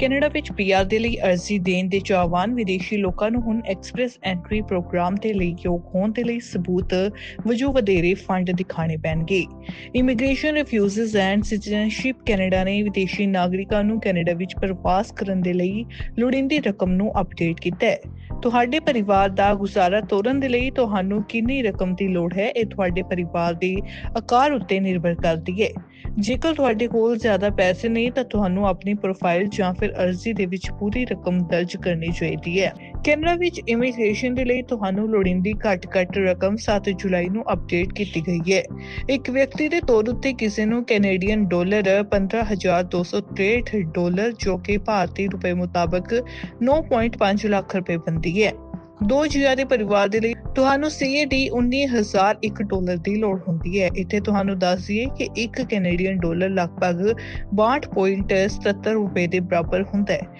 Canada ਵਿੱਚ PR ਦੇ ਲਈ ਅਰਜ਼ੀ ਦੇਣ ਦੇ ਚਾਹਵਾਨ ਵਿਦੇਸ਼ੀ ਲੋਕਾਂ ਨੂੰ ਹੁਣ ਐਕਸਪ੍ਰੈਸ ਐਂਟਰੀ ਪ੍ਰੋਗਰਾਮ ਦੇ ਲਈ ਯੋਗ ਹੋਣ ਦੇ ਲਈ ਸਬੂਤ ਵਜੋਂ ਵਧੇਰੇ ਫੰਡ ਦਿਖਾਣੇ ਪੈਣਗੇ। Immigration refugees and citizenship Canada ਨੇ ਵਿਦੇਸ਼ੀ ਨਾਗਰਿਕਾਂ ਨੂੰ ਕੈਨੇਡਾ ਵਿੱਚ ਪ੍ਰਵਾਸ ਕਰਨ ਦੇ ਲਈ ਲੋੜੀਂਦੀ ਰਕਮ ਨੂੰ ਅਪਡੇਟ ਕੀਤਾ ਹੈ। ਤੁਹਾਡੇ ਪਰਿਵਾਰ ਦਾ ਗੁਜ਼ਾਰਾ ਤੋਰਨ ਦੇ ਲਈ ਤੁਹਾਨੂੰ ਕਿੰਨੀ ਰਕਮ ਦੀ ਲੋੜ ਹੈ, ਇਹ ਤੁਹਾਡੇ ਪਰਿਵਾਰ ਦੇ ਆਕਾਰ ਉੱਤੇ ਨਿਰਭਰ ਕਰਦੀ ਹੈ। ਜੇਕਰ ਤੁਹਾਡੇ ਕੋਲ ਜ਼ਿਆਦਾ ਪੈਸੇ ਨਹੀਂ ਤਾਂ ਤੁਹਾਨੂੰ ਆਪਣੀ ਪ੍ਰੋਫਾਈਲ ਜਾਂ ਫਿਰ ਅਰਜ਼ੀ ਦੇ ਵਿੱਚ ਪੂਰੀ ਰਕਮ ਦਰਜ ਕਰਨੀ ਚਾਹੀਦੀ ਹੈ। ਕੈਨੇਡਾ ਵਿੱਚ ਇਮੀਗ੍ਰੇਸ਼ਨ ਦੇ ਲਈ ਤੁਹਾਨੂੰ ਲੋੜੀਂਦੀ ਘੱਟ-ਘੱਟ ਰਕਮ 7 ਜੁਲਾਈ ਨੂੰ ਅਪਡੇਟ ਕੀਤੀ ਗਈ ਹੈ। ਇੱਕ ਵਿਅਕਤੀ ਦੇ ਤੌਰ ਉੱਤੇ ਕਿਸੇ ਨੂੰ ਕੈਨੇਡੀਅਨ ਡਾਲਰ 15263 ਡਾਲਰ ਜੋ ਕਿ ਭਾਰਤੀ ਰੁਪਏ ਮੁਤਾਬਕ 9.5 ਲੱਖ ਰੁਪਏ ਬਣਦੀ ਹੈ। ਦੋ ਜੀਆਂ ਦੇ ਪਰਿਵਾਰ ਦੇ ਲਈ ਤੁਹਾਨੂੰ CAD 19001 ਡਾਲਰ ਦੀ ਲੋੜ ਹੁੰਦੀ ਹੈ। ਇੱਥੇ ਤੁਹਾਨੂੰ ਦੱਸ ਦਈਏ ਕਿ 1 ਕੈਨੇਡੀਅਨ ਡਾਲਰ ਲਗਭਗ 62.77 ਰੁਪਏ ਦੇ ਬਰਾਬਰ ਹੁੰਦਾ ਹੈ।